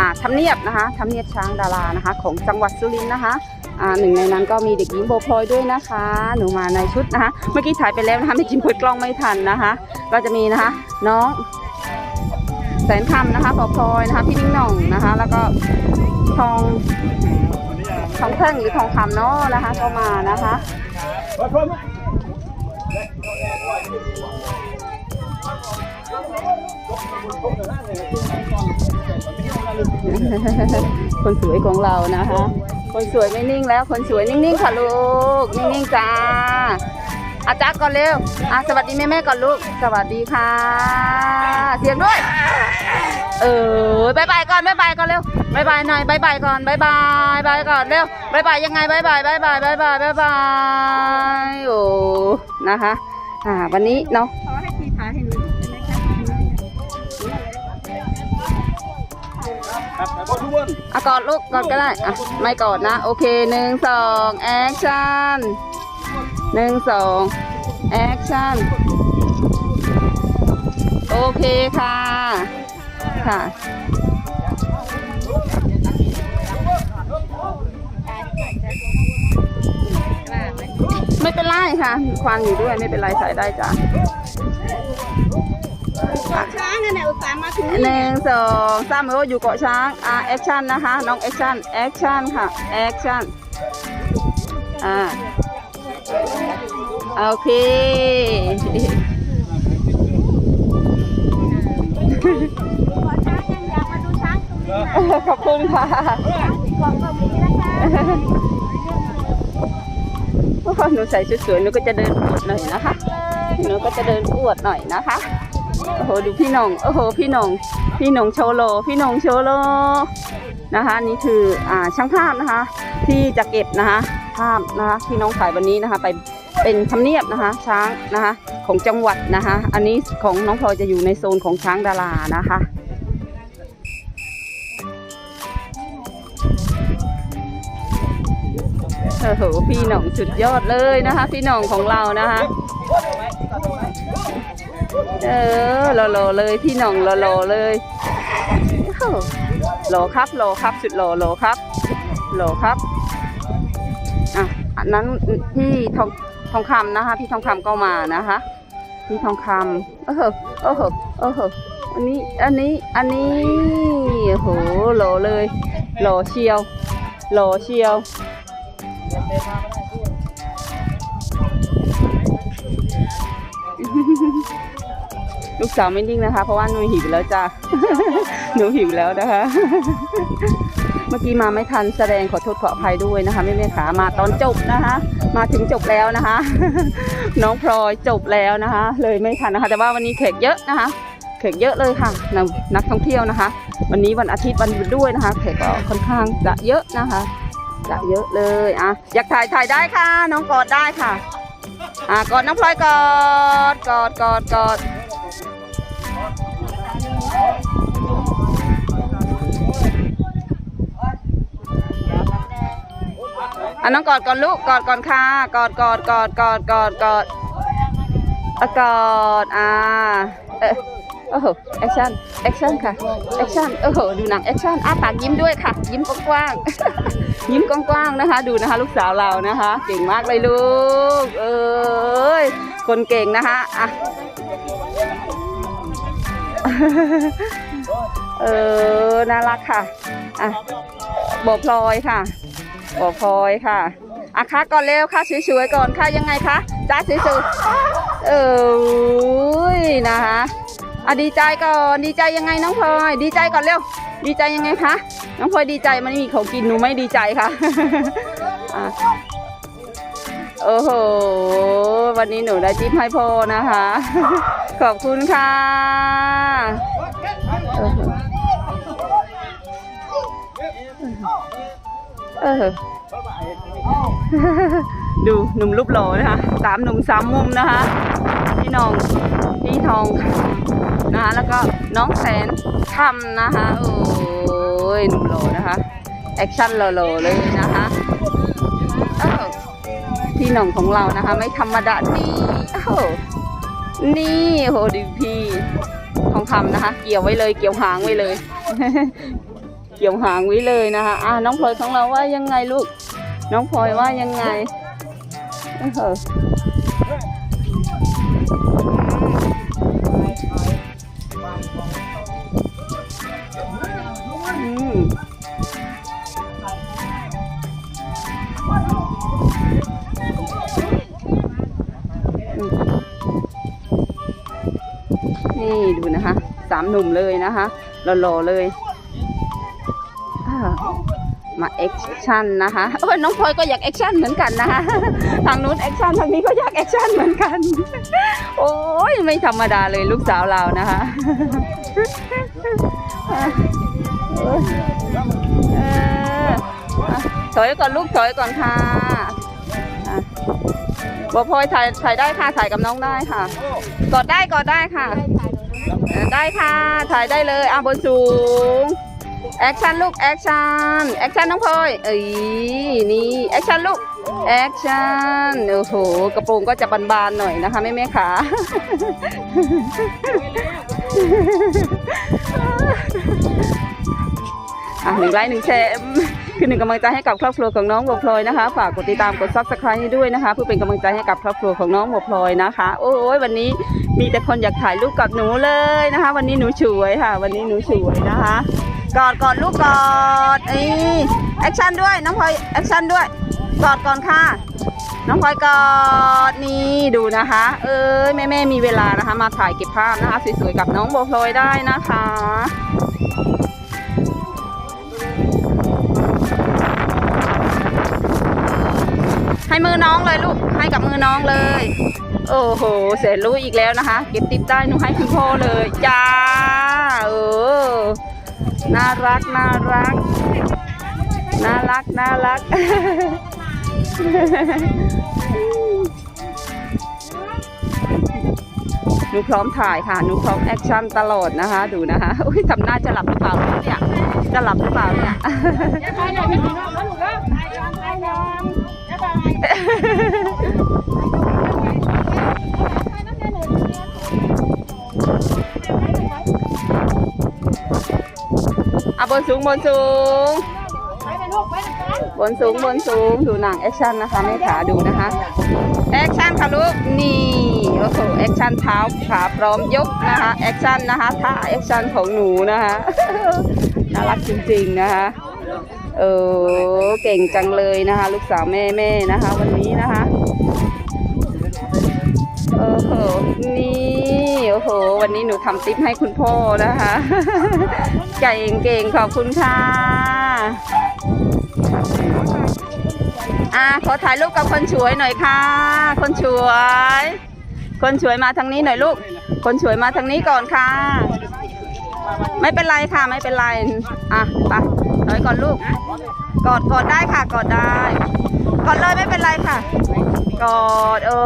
่าทำเนียบนะคะทำเนียบช้างดารานะคะ ของจังหวัดสุรินทร์นะคะอ่าหนึ่งในนั้นก็มีเด็กหญิงโบพลอยด้วยนะคะ หนูมาในชุดนะคะ เมื่อกี้ถ่ายไปแล้วนะคะไม่กินเปิดกล้องไม่ทันนะคะ ก็จะมีนะคะ น้องแสนคำนะคะพอพลอยนะคะ พี่นิ่งหน่องนะคะ แล้วก็ทองทองแท่งหรือทองคำเนาะนะคะก็มานะคะ คนสวยของเรานะคะ คนสวยไม่นิ่งแล้ว คนสวยนิ่งๆค่ะลูก นิ่งๆจ้า อาจ๊ะก่อนเร็วอะสวัสดีแม่ๆก่อนลูก สวัสดีค่ะ เสียงด้วย เออบายบายก่อนบายบายก่อนเร็วบายบายหน่อยบายบายก่อนบายบายบายก่อนเร็วบายบายยังไงบายบายบายบายบายบายบายบายโอ้นะคะ อ่า วันนี้เนาะ อะกอดลูกกอดก็ได้อะไม่กอดนะ โอเคหนึ่งสองแอคชั่นหนึ่งสองแอคชั่นโอเคค่ะ ค่ะไม่เป็นไรค่ะ ควันอยู่ด้วยไม่เป็นไรใส่ได้จ้ะ ช้างนั่นแหละอุตส่าห์มาถึงหนึ่งสองสามโอ้อยู่เกาะช้างอ่าแอคชั่นนะคะ น้องแอคชั่นแอคชั่นค่ะแอคชั่นอ่าโอเคขอช้างยังอยากมาดูช้างตรงนี้นะขอบคุณค่ะขอหนูใส่สวยๆหนูก็จะเดินอวดหน่อยนะคะ หนูก็จะเดินอวดหน่อยนะคะ โอ้โหดูพี่น่องโอ้โหพี่น่องพี่น่องโชโล พี่น่องโชโลนะคะนี่คืออ่าช่างภาพนะคะ ที่จะเก็บนะคะภาพนะคะที่น้องถ่ายวันนี้นะคะ ไปเป็นทำเนียบนะคะ ช้างนะคะ ของจังหวัดนะคะ อันนี้ของน้องพลอยจะอยู่ในโซนของช้างดารานะคะโอ้โหพี่หน่องสุดยอดเลยนะคะ พี่หน่องของเรานะคะ เออหล่อๆเลยพี่หน่องหล่อๆเลยโอ้โหล่อครับหล่อครับสุดหล่อหล่อครับหล่อครับอะอันนั้นพี่ทองทองคำนะคะ พี่ทองคำก็มานะคะ พี่ทองคำโอ้โหโอ้โหโอ้โหอันนี้อันนี้อันนี้โอ้โหหล่อเลยหล่อเชียวหล่อเชียว ลูกสาวไม่นิ่งนะคะ เพราะว่าหนูหิวแล้วจ้าหนูหิวแล้วนะคะ เมื่อกี้มาไม่ทันแสดงขอโทษขออภัยด้วยนะคะแม่แม่ขามาตอนจบนะคะ มาถึงจบแล้วนะคะ น้องพลอยจบแล้วนะคะ เลยไม่ทันนะคะ แต่ว่าวันนี้แขกเยอะนะคะแขกเยอะเลยค่ะนักนักท่องเที่ยวนะคะ วันนี้วันอาทิตย์วันหยุดด้วยนะคะแขกก็ค่อนข้างจะเยอะนะคะจะเยอะเลยอะอยากถ่ายถ่ายได้ค่ะ น้องกอดได้ค่ะอะกอดน้องพลอยกอดกอดกอดกอด น้องกอดก่อนลูกกอดก่อนค่ะกอดกอดกอดกอดกอดกอดอะกอดอ่าเออโอ้โหแอคชั่นแอคชั่นค่ะแอคชั่นโอ้โหดูหนังแอคชั่นอ้าปากยิ้มด้วยค่ะ ยิ้มกว้างๆยิ้มกว้างๆนะคะ ดูนะคะ ลูกสาวเรานะคะ เก่งมากเลยลูก เอ้ยคนเก่งนะคะอะเออน่ารักค่ะอะโบพลอยค่ะ โอ้พลอยค่ะอะค่ะก่อนเร็วค่ะสวยๆก่อนค่ะยังไงคะจ้าสวยๆเออนะคะอะดีใจก่อนดีใจยังไงน้องพลอยดีใจก่อนเร็ว ดีใจยังไงคะน้องพลอยดีใจมันไม่มีของกินหนูไม่ดีใจค่ะอะโอ้โห วันนี้หนูได้จิ๊บให้พ่อนะคะ ขอบคุณค่ะ เออ ดูหนุ่มรูปหล่อนะคะสามหนุ่มสามมุมนะคะ พี่น้องพี่ทองนะคะแล้วก็น้องแสนคำนะคะ โอ้ยหนุ่มหล่อนะคะ แอคชั่นหล่อๆเลยนะคะพี่น่องของเรานะคะ ไม่ธรรมดานี่โอ้นี่โหดูพี่ทองคำนะคะ เกี่ยวไว้เลยเกี่ยวหางไว้เลย เกี่ยวหางไว้เลยนะคะอ่าน้องพลอยของเราว่ายังไงลูก น้องพลอยว่ายังไงเออนี่ดูนะคะ สามหนุ่มเลยนะคะหล่อๆเลย มาแอคชั่นนะคะโอ้ยน้องพลอยก็อยากแอคชั่นเหมือนกันนะคะทางนู้นแอคชั่นทางนี้ก็อยากแอคชั่นเหมือนกัน โอ้ยไม่ธรรมดาเลยลูกสาวเรานะคะเออเอออะถอยก่อนลูกถอยก่อนค่ะบัวพลอยถ่ายถ่ายได้ค่ะถ่ายกับน้องได้ค่ะ กอดได้กอดได้ค่ะ ได้ค่ะถ่ายได้เลยอะบนสูง แอคชั่นลูกแอคชั่นแอคชั่นน้องพลอยเอ้ยนี่แอคชั่นลูกแอคชั่นโอ้โหกระโปรงก็จะบานๆหน่อยนะคะแม่แม่ขาอะหนึ่งไลค์หนึ่งแชร์คือหนึ่งกำลังใจให้กับครอบครัวของน้องบัวพลอยนะคะ ฝากกดติดตามกดซับสไครต์ให้ด้วยนะคะ เพื่อเป็นกำลังใจให้กับครอบครัวของน้องบัวพลอยนะคะ โอ้ยวันนี้มีแต่คนอยากถ่ายรูปกับหนูเลยนะคะ วันนี้หนูสวยค่ะ วันนี้หนูสวยนะคะ กอดกอดลูกกอดอ้ยแอคชั่นด้วยน้องพลอยแอคชั่นด้วย กอดก่อนค่ะ น้องพลอยกอดนี่ดูนะคะ เอ้ยแม่แม่มีเวลานะคะ มาถ่ายเก็บภาพนะคะสวยๆกับน้องโบพลอยได้นะคะให้มือน้องเลยลูก ให้กับมือน้องเลย โอ้โห เสร็จรู้อีกแล้วนะคะ เก็บติ๊บได้หนูให้คุณพ่อเลย จ้า เออ น่ารักน่ารักน่ารักน่ารักหนูพร้อมถ่ายค่ะหนูพร้อมแอคชั่นตลอดนะคะ ดูนะคะอุ้ยทำหน้าจะหลับหรือเปล่าเนี่ยจะหลับหรือเปล่าเนี่ยไปหน่อยไปหน่อยแล้วหนูก็ไปก่อนไปก่อนจะไป บนสูงบนสูง บนสูงบนสูงดูหนังแอคชั่นนะคะแม่ขาดูนะคะแอคชั่นค่ะลูกนี่โอ้โหแอคชั่นเท้าขาพร้อมยกนะคะแอคชั่นนะคะท่าแอคชั่นของหนูนะคะน่ารักจริงๆนะคะเออเก่งจังเลยนะคะ ลูกสาวแม่แม่นะคะ วันนี้นะคะโอ้โหนี่ โอ้โห วันนี้หนูทำติ๊บให้คุณพ่อนะคะเก่งเก่งขอบคุณค่ะ อะขอถ่ายรูปกับคนสวยหน่อยค่ะ คนสวย คนสวยมาทางนี้หน่อยลูก คนสวยมาทางนี้ก่อนค่ะ ไม่เป็นไรค่ะไม่เป็นไร อะไปถอยก่อนลูก กอดกอดได้ค่ะกอดได้ กอดเลยไม่เป็นไรค่ะกอดโอ้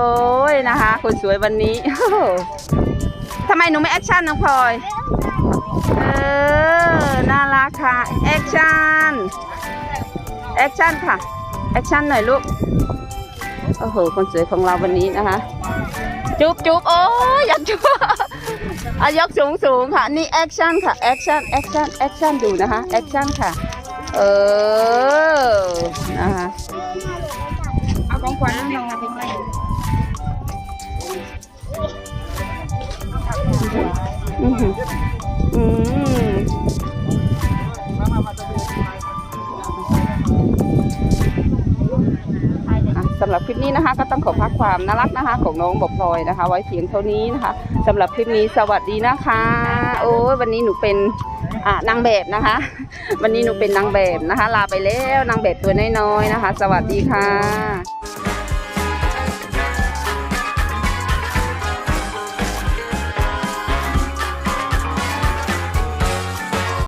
ยนะคะ คนสวยวันนี้ ทำไมหนูไม่แอคชั่นน้องพลอย เออ น่ารักค่ะ แอคชั่น แอคชั่นค่ะ แอคชั่นหน่อยลูก โอ้โห คนสวยของเราวันนี้นะคะ จุ๊บจุ๊บโอ้ยอยากจุ๊บอายกสูงสูงค่ะ นี่แอคชั่นค่ะ แอคชั่น แอคชั่น แอคชั่นดูนะคะ แอคชั่นค่ะ เออ นะคะเอาของขวัญน้องๆไปให้อือหือ อืมอะสำหรับคลิปนี้นะคะ ก็ต้องขอพักความน่ารักนะคะ ของน้องบอกพลอยนะคะ ไว้เพียงเท่านี้นะคะสำหรับคลิปนี้สวัสดีนะคะ โอ้ยวันนี้หนูเป็นอ่านางแบบนะคะ วันนี้หนูเป็นนางแบบนะคะ ลาไปแล้วนางแบบตัวน้อยๆนะคะ สวัสดีค่ะ